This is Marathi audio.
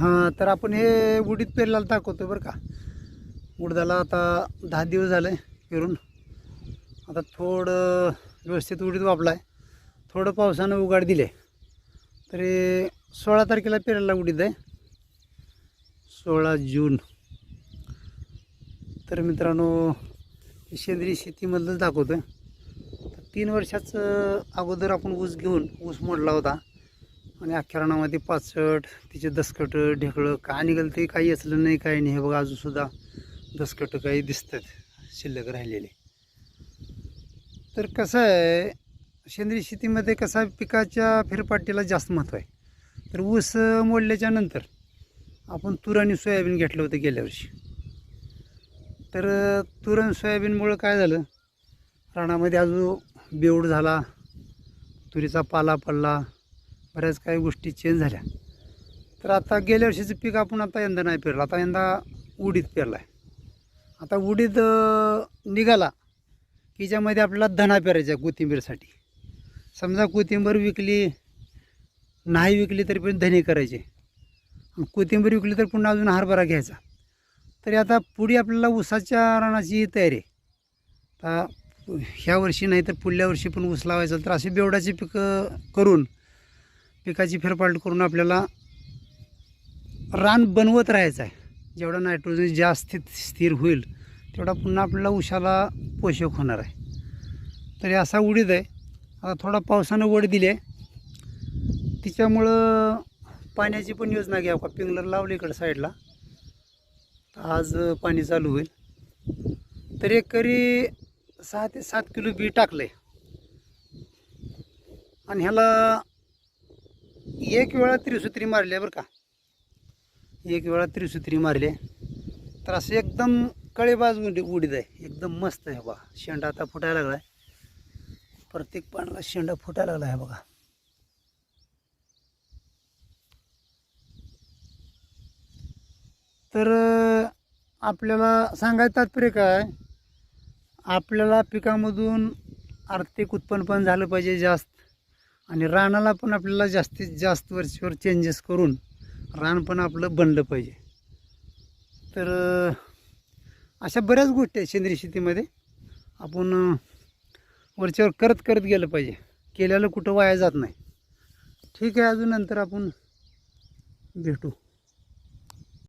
हां तर आपण हे उडीत पेरल्याला दाखवतो बरं का. उडदाला आता दहा दिवस झाले पेरून. आता थोडं व्यवस्थित उडीत वापला आहे थोडं पावसानं उघाड दिले. तरी सोळा तारखेला पेरायला उडीद आहे. सोळा जून. तर मित्रांनो सेंद्रिय शेतीमधलंच दाखवतो तर तीन वर्षाचं अगोदर आपण ऊस घेऊन ऊस मोडला होता. आणि अख्ख्या रानामध्ये पाचट तिचे दसकट ढेकळं काय निघालं ते काही असलं नाही काही नाही. हे बघा अजूनसुद्धा दसकट काही दिसतात शिल्लक राहिलेले. तर कसं आहे सेंद्रिय शेतीमध्ये कसा आहे, पिकाच्या फेरपाटीला जास्त महत्त्व आहे. तर ऊस मोडल्याच्या नंतर आपण तूर आणि सोयाबीन घेतलं होतं गेल्या वर्षी. तर तूर आणि सोयाबीनमुळं काय झालं रानामध्ये अजून बेऊड झाला तुरीचा पाला पडला बऱ्याच काही गोष्टी चेंज झाल्या. तर आता गेल्या वर्षीचं पीक आपण आता यंदा नाही पेरलं. आता यंदा उडीद पेरला आहे आता उडीद निघाला की ज्यामध्ये आपल्याला धना पेरायचा आहे कोथिंबीरसाठी. समजा कोथिंबीर विकली नाही विकली तरी पण धने करायचे. कोथिंबीर विकली तर पुन्हा अजून हरभरा घ्यायचा. तरी आता पुढे आपल्याला ऊसाच्या रानाची तयारी आहे. आता ह्या वर्षी नाही तर पुढल्या वर्षी पण ऊस लावायचा. तर असे बेवडाची पिकं करून पिकाची फेरपालट करून आपल्याला रान बनवत राहायचं आहे. जेवढा नायट्रोजन जास्त स्थिर होईल तेवढा पुन्हा आपल्याला उशाला पोषक होणार आहे. तरी असा उडीद आहे. आता थोडा पावसानं वड दिली आहे. तिच्यामुळं पाण्याची पण योजना घ्या का पिंगलर लावली इकडं साईडला तर आज पाणी चालू होईल. तर एकरी सहा ते सात किलो बी टाकलं आहे आणि ह्याला एक वेळा त्रिसूत्री मारली आहे बरं का. एक वेळा त्रिसूत्री मारले तर असं एकदम कळेबाज उडी उडीद आहे. एकदम मस्त आहे बघा. शेंडा आता फुटायला लागला आहे. प्रत्येक पाण्याला शेंडा फुटायला लागला आहे बघा. तर आपल्याला सांगायचं तात्पर्य काय आपल्याला पिकामधून आर्थिक उत्पन्न पण झालं पाहिजे जास्त. आणि रानाला पण आपल्याला जास्तीत जास्त वरचीवर चेंजेस करून रान पण आपलं बनलं पाहिजे. तर अशा बऱ्याच गोष्टी आहेत सेंद्रिय शेतीमध्ये. आपण वरच्यावर करत करत गेलं पाहिजे. केल्याला कुठं वाया जात नाही. ठीक आहे अजून नंतर आपण भेटू.